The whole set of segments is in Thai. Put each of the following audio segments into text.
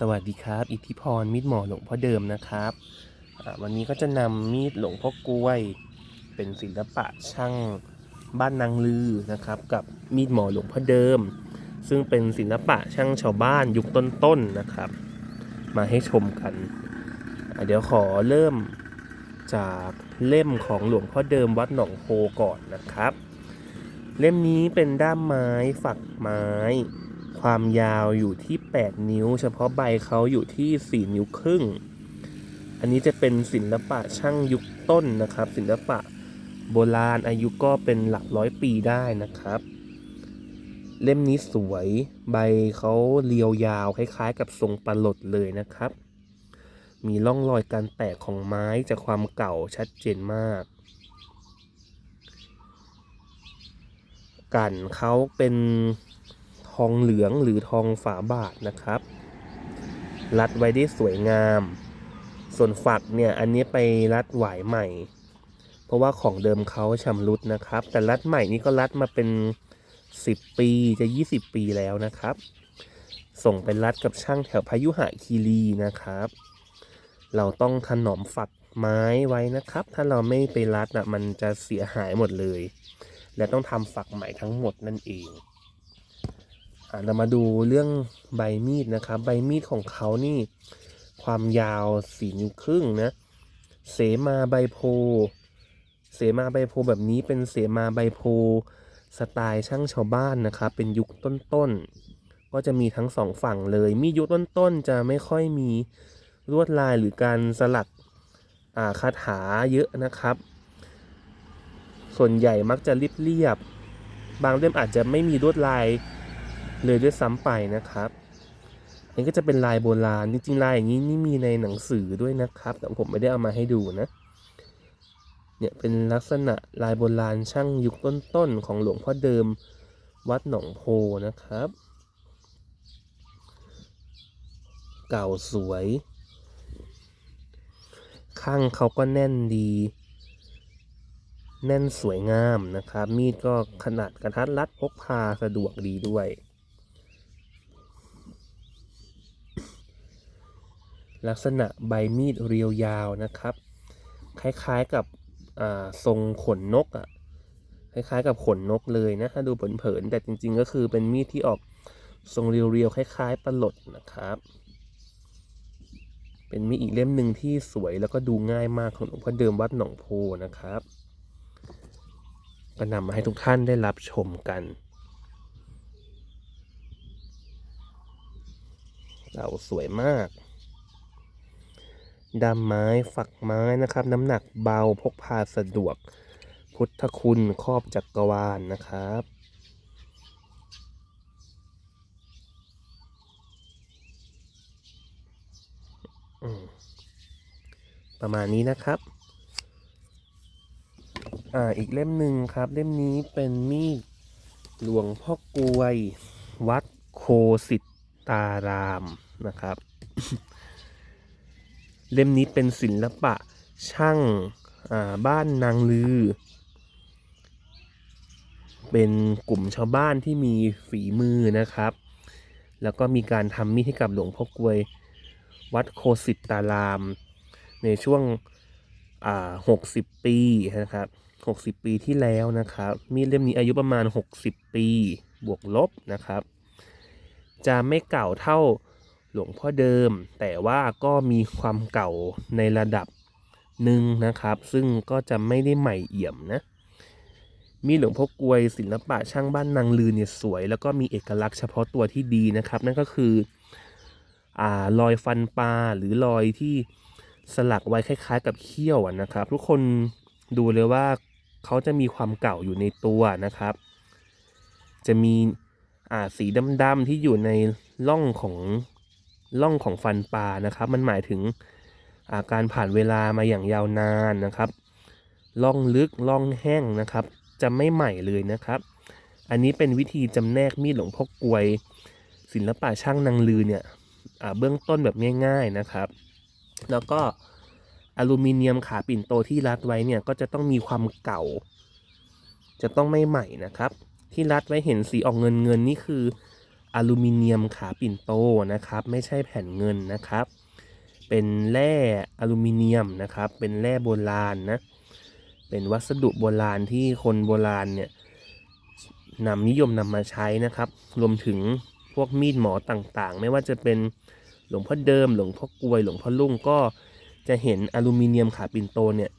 สวัสดีครับ อิทธิพรมีดหมอหลวงพ่อเดิมนะครับ วันนี้ก็จะนำมีดหลวงพ่อกล้วย เป็นศิลปะช่างบ้านนางลือนะครับ กับมีดหมอหลวงพ่อเดิม ซึ่งเป็นศิลปะช่างชาวบ้านยุคต้นๆนะครับ มาให้ชมกัน เดี๋ยวขอเริ่มจากเล่มของหลวงพ่อเดิมวัดหนองโพก่อนนะครับ เล่มนี้เป็นด้ามไม้ฝักไม้ ความยาวอยู่ที่ 8 นิ้ว เฉพาะใบเขาอยู่ที่ 4 นิ้วครึ่ง อันนี้จะเป็นศิลปะช่างยุคต้นนะครับ ศิลปะโบราณอายุก็เป็นหลักร้อยปีได้นะครับ เล่มนี้สวยใบเขาเรียวยาวคล้ายๆ กับทรงปลาหลดเลยนะครับ มีร่องรอยการแตกของไม้จากความเก่าชัดเจนมากกันเขาเป็น ทองเหลืองหรือทองฝาบาทนะครับ รัดไว้ได้สวยงาม ส่วนฝักเนี่ยอันนี้ไปรัดหวายใหม่ เพราะว่าของเดิมเขาชำรุดนะครับ แต่รัดใหม่นี่ก็รัดมาเป็น 10 ปีจะ 20 ปีแล้วนะครับ ส่งไปรัดกับช่างแถวพายุหะคีรีนะครับ เราต้องถนอมฝักไม้ไว้นะครับ ถ้าเราไม่ไปรัดนะมันจะเสียหายหมดเลย และต้องทำฝักใหม่ทั้งหมดนั่นเอง เรามาดูเรื่องใบมีดนะครับ ใบมีดของเขานี่ ความยาวสี่นิ้วครึ่งนะ เสมาใบโพ เสมาใบโพแบบนี้เป็นเสมาใบโพสไตล์ช่างชาวบ้านนะครับ เป็นยุคต้นๆ ก็จะมีทั้งสองฝั่งเลย มียุคต้นๆ จะไม่ค่อยมีลวดลายหรือการสลักอาคาถาเยอะนะครับ ส่วนใหญ่มักจะเรียบๆ บางเล่มอาจจะไม่มีลวดลาย เลยด้วยซ้ำไปนะครับนนี้ก็จะเป็นลายโบราณจริงๆลายอย่างนี้นี่มีในหนังสือด้วยนะครับ แต่ผมไม่ได้เอามาให้ดูนะเนี่ยเป็นลักษณะลายโบราณช่างยุคต้นๆของหลวงพ่อเดิมวัดหนองโพนะครับ เก่าสวย ข้างเขาก็แน่นดี แน่นสวยงามนะครับ มีดก็ขนาดกระทัดรัดพกพาสะดวกดีด้วย ลักษณะใบมีดเรียวยาวนะครับ คล้ายๆกับทรงขนนกอะ่ะคล้ายๆกับขนนกเลยนะถ้าดูเผินๆแต่จริงๆก็คือเป็นมีดที่ออกทรงเรียวๆคล้ายๆปลาหลดนะครับ เป็นมีดอีกเล่มหนึ่งที่สวยแล้วก็ดูง่ายมากของหลวงพ่อเดิมวัดหนองโพนะครับก็นำมาให้ทุกท่านได้รับชมกันเต่าสวยมาก ดำไม้ฝักไม้นะครับ น้ำหนักเบาพกพาสะดวก พุทธคุณครอบจักรวาลนะครับประมาณนี้นะครับ อ่า อีกเล่มหนึ่งครับ เล่มนี้เป็นมีดหลวงพ่อกลวย วัดโคสิตตารามนะครับ เล่มนี้เป็นศิลปะช่างาบ้านนางลือ เป็นกลุ่มชาวบ้านที่มีฝีมือนะครับ แล้วก็มีการทำมีดให้กับหลวงพ่อกลวย วัดโคสิตตาราม ในช่วงหกสิบปีนะครับหกสิบปีที่แล้วนะครับ มีดเล่มนี้อายุประมาณหกสิบปีบวกลบนะครับ จะไม่เก่าเท่า หลวงพ่อเดิม แต่ว่าก็มีความเก่าในระดับหนึ่งนะครับ ซึ่งก็จะไม่ได้ใหม่เอี่ยมนะ มีหลวงพ่อกลวยศิลปะช่างบ้านนางลือเนี่ยสวย แล้วก็มีเอกลักษณ์เฉพาะตัวที่ดีนะครับ นั่นก็คืออ่ารอยฟันปลาหรือรอยที่สลักไว้คล้าย ๆ กับเขี้ยวนะครับ ทุกคนดูเลยว่าเขาจะมีความเก่าอยู่ในตัวนะครับ จะมีอ่าสีดำๆที่อยู่ในร่องของ ร่องของฟันปลานะครับ มันหมายถึงอาการผ่านเวลามาอย่างยาวนานนะครับร่องลึกร่องแห้งนะครับ จะไม่ใหม่เลยนะครับ อันนี้เป็นวิธีจำแนกมีดหลวงพ่อกลวย ศิลปะช่างนางลือเนี่ยเบื้องต้นแบบง่ายๆนะครับ แล้วก็อลูมิเนียมขาปิ่นโตที่รัดไว้เนี่ยก็จะต้องมีความเก่า จะต้องไม่ใหม่นะครับ ที่รัดไว้เห็นสีออกเงินเงินนี่คือ อลูมิเนียมขาปิ่นโตนะครับ ไม่ใช่แผ่นเงินนะครับ เป็นแร่อลูมิเนียมนะครับ เป็นแร่โบราณนะ เป็นวัสดุโบราณที่คนโบราณเนี่ยนำนิยมนำมาใช้นะครับ รวมถึงพวกมีดหมอต่างๆ ไม่ว่าจะเป็นหลวงพ่อเดิม หลวงพ่อกลวย หลวงพ่อลุ่งก็จะเห็นอลูมิเนียมขาปิ่นโตเนี่ย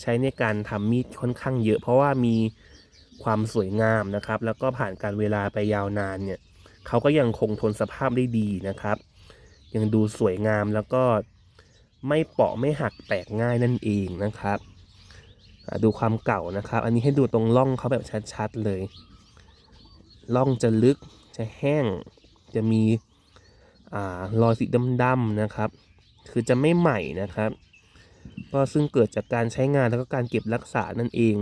ใช้ในการทำมีดค่อนข้างเยอะ เพราะว่ามีความสวยงามนะครับ แล้วก็ผ่านการเวลาไปยาวนานเนี่ย เขาก็ยังคงทนสภาพได้ดีนะครับ ยังดูสวยงามแล้วก็ไม่เปราะไม่หักแตกง่ายนั่นเองนะครับ ดูความเก่านะครับ อันนี้ให้ดูตรงร่องเขาแบบชัดๆเลยร่องจะลึกจะแห้งจะมีอรอยสีดำๆนะครับ คือจะไม่ใหม่นะครับ ก็ซึ่งเกิดจากการใช้งานแล้วก็การเก็บรักษานั่นเอง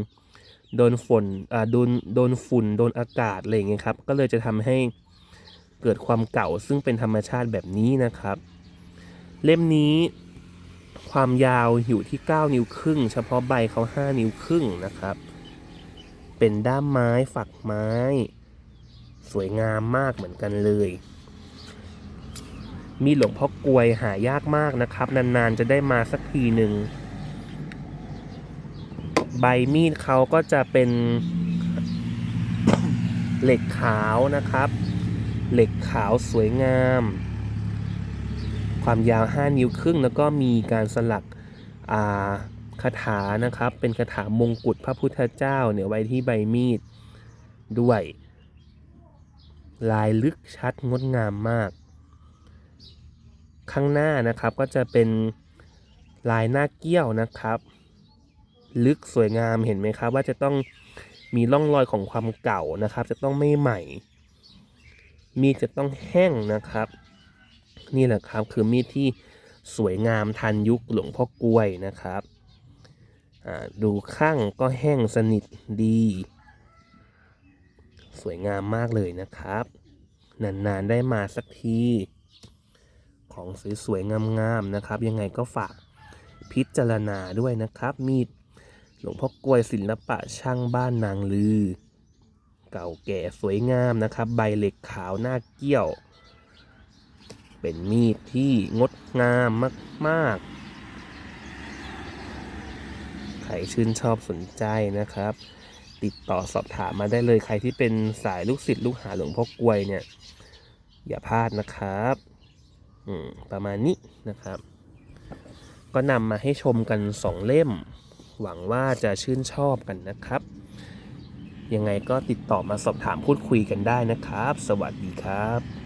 โดนฝนโดนโดนฝุ่นโดนอากาศอะไรอย่างเงี้ยครับ ก็เลยจะทำให้ เกิดความเก่าซึ่งเป็นธรรมชาติแบบนี้นะครับ เล่มนี้ความยาวอยู่ที่ 9 นิ้วครึ่ง เฉพาะใบเขา 5 นิ้วครึ่งนะครับ เป็นด้ามไม้ฝักไม้ สวยงามมากเหมือนกันเลย มีหลวงพ่อกลวยหายากมากนะครับ นานๆจะได้มาสักทีหนึ่ง ใบมีดเขาก็จะเป็นเหล็กขาวนะครับ เหล็กขาวสวยงาม ความยาว 5 นิ้วครึ่ง แล้วก็มีการสลักอาคาถานะครับ เป็นคาถามงกุฎพระพุทธเจ้าเนี่ยไว้ที่ใบมีดด้วย ลายลึกชัดงดงามมาก ข้างหน้านะครับก็จะเป็นลายหน้าเกี้ยวนะครับ ลึกสวยงามเห็นไหมครับว่าจะต้องมีร่องรอยของความเก่านะครับ จะต้องไม่ใหม่ มีดจะต้องแห้งนะครับ นี่แหละครับคือมีดที่สวยงามทันยุคหลวงพ่อกล้วยนะครับดูข้างก็แห้งสนิทดี สวยงามมากเลยนะครับ นานๆได้มาสักที ของสวยๆงามๆนะครับ ยังไงก็ฝากพิจารณาด้วยนะครับ มีดหลวงพ่อกล้วยศิลปะช่างบ้านนางลือ เก่าแก่สวยงามนะครับ ใบเหล็กขาวหน้าเกี้ยว เป็นมีดที่งดงามมากๆ ใครชื่นชอบสนใจนะครับ ติดต่อสอบถามมาได้เลยใครที่เป็นสายลูกศิษย์ลูกหาหลวงพ่อกลวยเนี่ย อย่าพลาดนะครับประมาณนี้นะครับ ก็นำมาให้ชมกันสองเล่ม หวังว่าจะชื่นชอบกันนะครับ ยังไงก็ติดต่อมาสอบถามพูดคุยกันได้นะครับ สวัสดีครับ